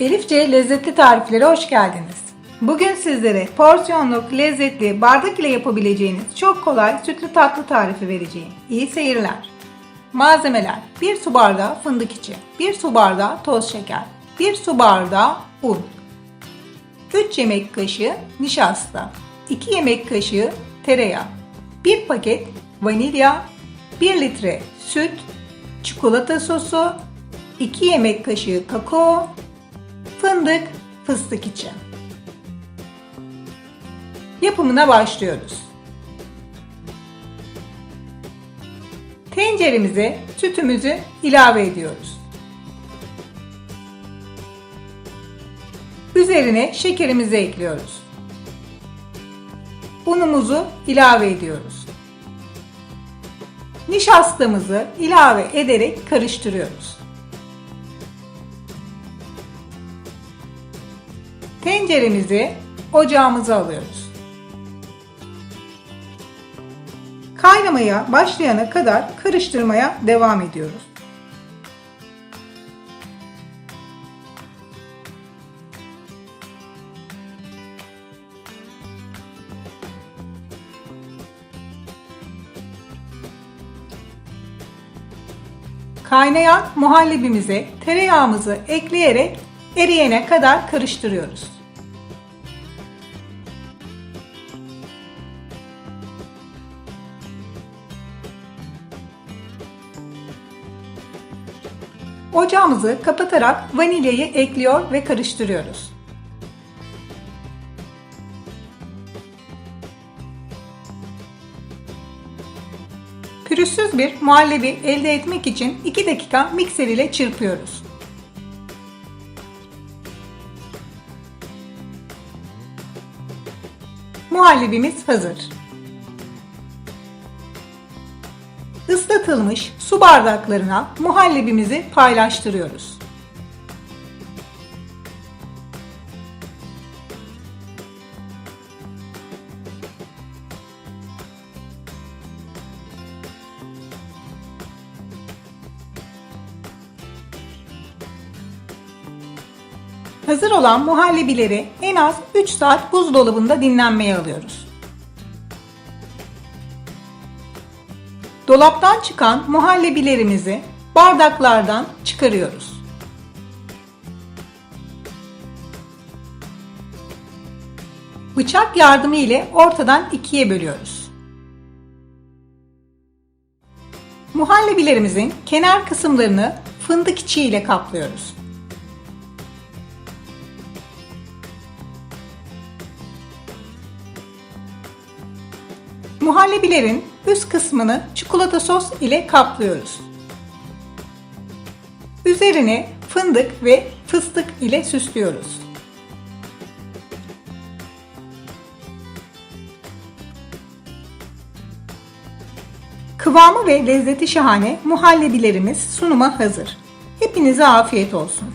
Elifçe lezzetli tariflere hoş geldiniz. Bugün sizlere porsiyonluk, lezzetli, bardak ile yapabileceğiniz çok kolay sütlü tatlı tarifi vereceğim. İyi seyirler. Malzemeler 1 su bardağı fındık içi, 1 su bardağı toz şeker, 1 su bardağı un, 3 yemek kaşığı nişasta, 2 yemek kaşığı tereyağı, 1 paket vanilya, 1 litre süt, çikolata sosu, 2 yemek kaşığı kakao, fındık, fıstık için. Yapımına başlıyoruz. Tenceremize sütümüzü ilave ediyoruz. Üzerine şekerimizi ekliyoruz. Unumuzu ilave ediyoruz. Nişastamızı ilave ederek karıştırıyoruz. Tenceremizi ocağımıza alıyoruz. Kaynamaya başlayana kadar karıştırmaya devam ediyoruz. Kaynayan muhallebimize tereyağımızı ekleyerek eriyene kadar karıştırıyoruz. Ocağımızı kapatarak vanilyayı ekliyor ve karıştırıyoruz. Pürüzsüz bir muhallebi elde etmek için 2 dakika mikser ile çırpıyoruz. Muhallebimiz hazır. Islatılmış su bardaklarına muhallebimizi paylaştırıyoruz. Hazır olan muhallebileri en az 3 saat buzdolabında dinlenmeye alıyoruz. Dolaptan çıkan muhallebilerimizi bardaklardan çıkarıyoruz. Bıçak yardımı ile ortadan ikiye bölüyoruz. Muhallebilerimizin kenar kısımlarını fındık içi ile kaplıyoruz. Muhallebilerin üst kısmını çikolata sos ile kaplıyoruz. Üzerine fındık ve fıstık ile süslüyoruz. Kıvamı ve lezzeti şahane muhallebilerimiz sunuma hazır. Hepinize afiyet olsun.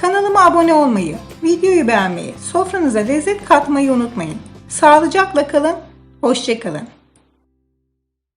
Kanalıma abone olmayı, videoyu beğenmeyi, sofranıza lezzet katmayı unutmayın. Sağlıcakla kalın, hoşçakalın.